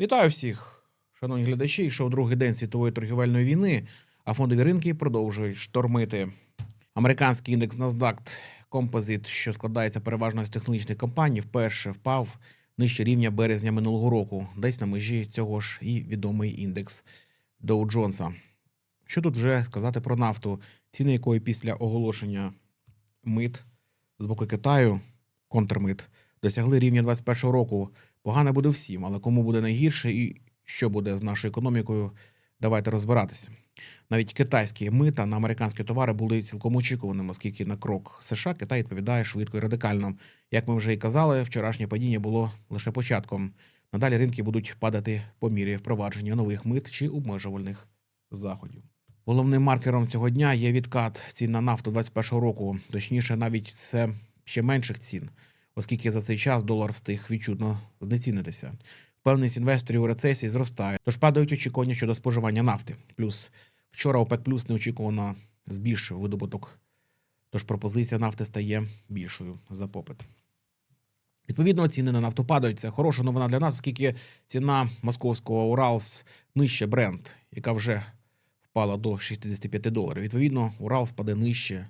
Вітаю всіх, шановні глядачі. Йшов другий день світової торгівельної війни, а фондові ринки продовжують штормити. Американський індекс NASDAQ Composite, що складається переважно з технологічних компаній, вперше впав нижче рівня березня минулого року, десь на межі цього ж і відомий індекс Dow Jones. Що тут вже сказати про нафту, ціни якої після оголошення мит з боку Китаю, контрмит, досягли рівня 21 року. Погано буде всім, але кому буде найгірше і що буде з нашою економікою, давайте розбиратися. Навіть китайські мита на американські товари були цілком очікуваними, оскільки на крок США Китай відповідає швидко і радикально. Як ми вже і казали, вчорашнє падіння було лише початком. Надалі ринки будуть падати по мірі впровадження нових мит чи обмежувальних заходів. Головним маркером цього дня є відкат цін на нафту 2021 року, точніше, навіть це ще менших цін, оскільки за цей час долар встиг відчутно знецінитися. Впевненість інвесторів у рецесії зростає, тож падають очікування щодо споживання нафти. Плюс вчора ОПЕК Плюс неочікувано збільшив видобуток, тож пропозиція нафти стає більшою за попит. Відповідно, ціни на нафту падають. Це хороша новина для нас, оскільки ціна московського Уралс нижче бренд, яка вже впала до 65 доларів. Відповідно, Урал спаде нижче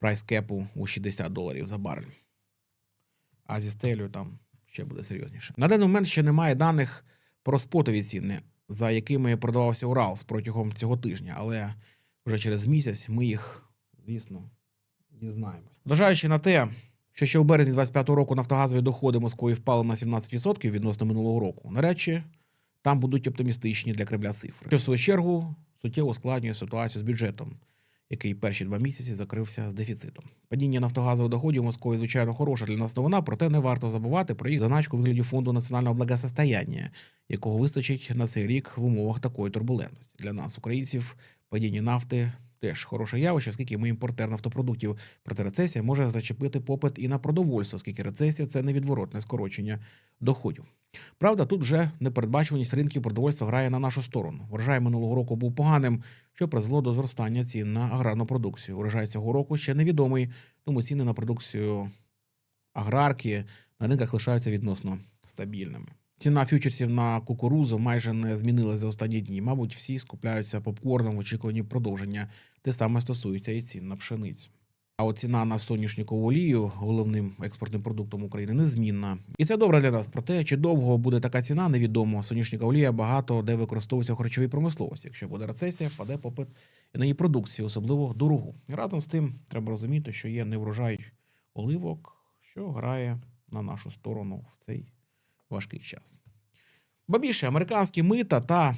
прайс-кепу у 60 доларів за барель. А зі стелею там ще буде серйозніше. На даний момент ще немає даних про спотові ціни, за якими продавався Уралс протягом цього тижня, але вже через місяць ми їх, звісно, дізнаємось. Зважаючи на те, що ще у березні 25-го року нафтогазові доходи Москви впали на 17% відносно минулого року, навряд чи там будуть оптимістичні для Кремля цифри. Що в свою чергу суттєво ускладнює ситуацію з бюджетом, який перші два місяці закрився з дефіцитом. Падіння нафтогазових доходів Москви, звичайно, хороша для нас новина, проте не варто забувати про їх заначку в вигляді фонду національного благосостояння, якого вистачить на цей рік в умовах такої турбулентності. Для нас, українців, падіння нафти. Теж хороше явище, оскільки ми імпортер нафтопродуктів. Проте рецесія може зачепити попит і на продовольство, оскільки рецесія це невідворотне скорочення доходів. Правда, тут вже непередбачуваність ринків продовольства грає на нашу сторону. Врожай минулого року був поганим, що призвело до зростання цін на аграрну продукцію. Урожай цього року ще невідомий, тому ціни на продукцію аграрки на ринках лишаються відносно стабільними. Ціна фьючерсів на кукурузу майже не змінилася за останні дні. Мабуть, всі скупляються попкорном в очікуванні продовження. Те саме стосується і цін на пшеницю. А от ціна на соняшникову олію, головним експортним продуктом України, незмінна. І це добре для нас. Проте чи довго буде така ціна, невідомо. Соняшникова олія багато де використовується в харчовій промисловості. Якщо буде рецесія, впаде попит на її продукцію, особливо дорогу. Разом з тим, треба розуміти, що є неврожай оливок, що грає на нашу сторону в цей важкий час. Ба більше американські мита та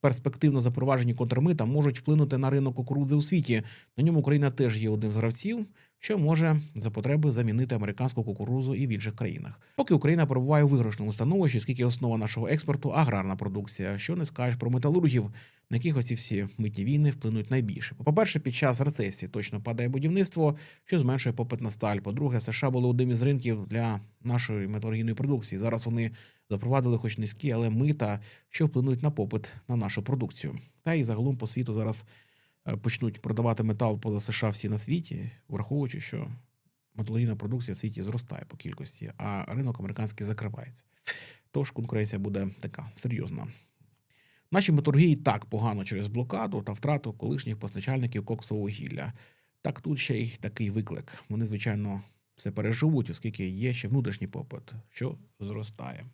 перспективно запроваджені контрмита можуть вплинути на ринок кукурудзи у світі. На ньому Україна теж є одним з гравців, що може за потреби замінити американську кукурудзу і в інших країнах. Поки Україна перебуває у виграшному становищі, оскільки основа нашого експорту аграрна продукція. Що не скажеш про металургів, на яких оці всі митні війни вплинуть найбільше. По-перше, під час рецесії точно падає будівництво, що зменшує попит на сталь. По-друге, США були одним із ринків для нашої металургійної продукції. Зараз вони запровадили хоч низькі, але мита, що вплинуть на попит на нашу продукцію. Та і загалом по світу зараз почнуть продавати метал поза США всі на світі, враховуючи, що металургійна продукція в світі зростає по кількості, а ринок американський закривається. Тож конкуренція буде така серйозна. Наші металургії так погано через блокаду та втрату колишніх постачальників коксового гілля. Так тут ще й такий виклик. Вони, звичайно, все переживуть, оскільки є ще внутрішній попит, що зростає.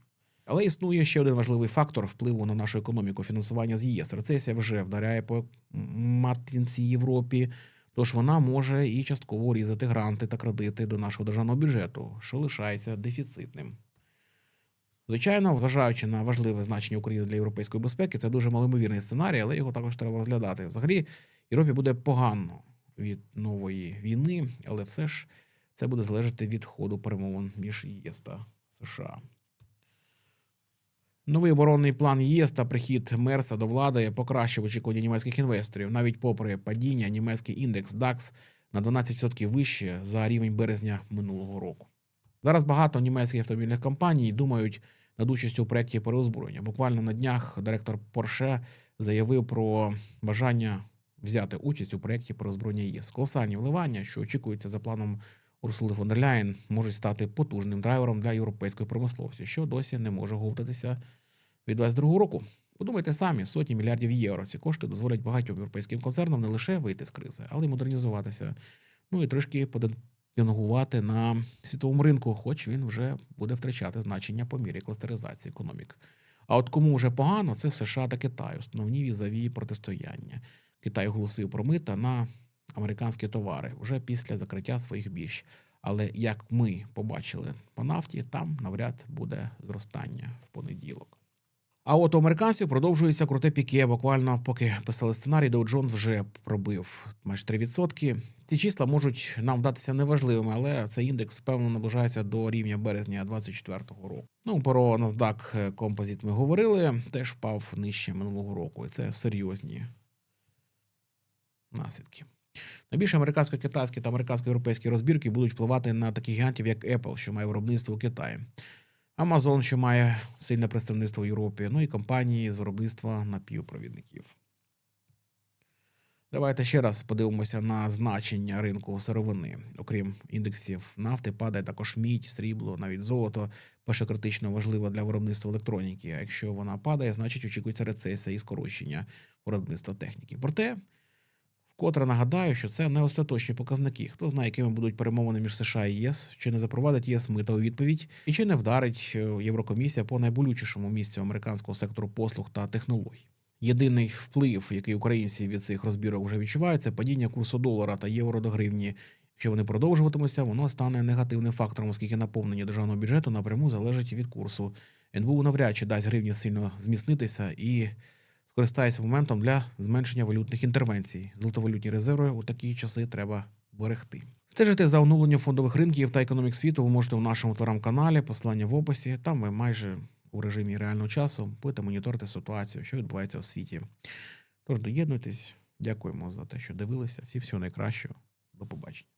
Але існує ще один важливий фактор впливу на нашу економіку фінансування з ЄС. Рецесія вже вдаряє по матінці Європі, тож вона може і частково різати гранти та кредити до нашого державного бюджету, що лишається дефіцитним. Звичайно, вважаючи на важливе значення України для європейської безпеки, це дуже малоймовірний сценарій, але його також треба розглядати. Взагалі, Європі буде погано від нової війни, але все ж це буде залежати від ходу перемовин між ЄС та США. Новий оборонний план ЄС та прихід Мерса до влади покращив очікування німецьких інвесторів. Навіть попри падіння, німецький індекс DAX на 12% вище за рівень березня минулого року. Зараз багато німецьких автомобільних компаній думають над участю у проєкті переозброєння. Буквально на днях директор Porsche заявив про бажання взяти участь у проєкті переозброєння ЄС. Колосальні вливання, що очікуються за планом Урсули фон дер можуть стати потужним драйвером для європейської промисловості, що досі не може говтатися від 2022 року. Подумайте самі, сотні мільярдів євро. Ці кошти дозволять багатьом європейським концернам не лише вийти з кризи, але й модернізуватися. Ну і трошки подемпінгувати на світовому ринку, хоч він вже буде втрачати значення по мірі кластеризації економік. А от кому вже погано, це США та Китай, основні візаві протистояння. Китай оголосив про мита на американські товари вже після закриття своїх бірж. Але як ми побачили по нафті, там навряд буде зростання в понеділок. А от у американців продовжується круте піке. Буквально поки писали сценарій, Dow Jones вже пробив майже 3%. Ці числа можуть нам вдатися неважливими, але цей індекс певно наближається до рівня березня 2024 року. Ну про NASDAQ Composite ми говорили, теж впав нижче минулого року, і це серйозні наслідки. Найбільше американсько-китайські та американсько-європейські розбірки будуть впливати на таких гігантів, як Apple, що має виробництво у Китаї, Amazon, що має сильне представництво в Європі, ну і компанії з виробництва напівпровідників. Давайте ще раз подивимося на значення ринку сировини. Окрім індексів нафти, падає також мідь, срібло, навіть золото. Перше критично важливо для виробництва електроніки. А якщо вона падає, значить очікується рецесія і скорочення виробництва техніки. Проте Вкотре нагадаю, що це не остаточні показники. Хто знає, якими будуть перемовини між США і ЄС, чи не запровадить ЄС мита у відповідь, і чи не вдарить е, Єврокомісія по найболючішому місцю американського сектору послуг та технологій. Єдиний вплив, який українці від цих розбірок вже відчувають, це падіння курсу долара та євро до гривні. Якщо вони продовжуватимуться, воно стане негативним фактором, оскільки наповнення державного бюджету напряму залежить від курсу. НБУ навряд чи дасть гривні сильно зміцнитися і скористається моментом для зменшення валютних інтервенцій. Золотовалютні резерви у такі часи треба берегти. Стежити за оновленням фондових ринків та економік світу ви можете у нашому телеграм-каналі, посилання в описі. Там ви майже у режимі реального часу будете моніторити ситуацію, що відбувається в світі. Тож доєднуйтесь, дякуємо за те, що дивилися. Всі всього найкращого. До побачення.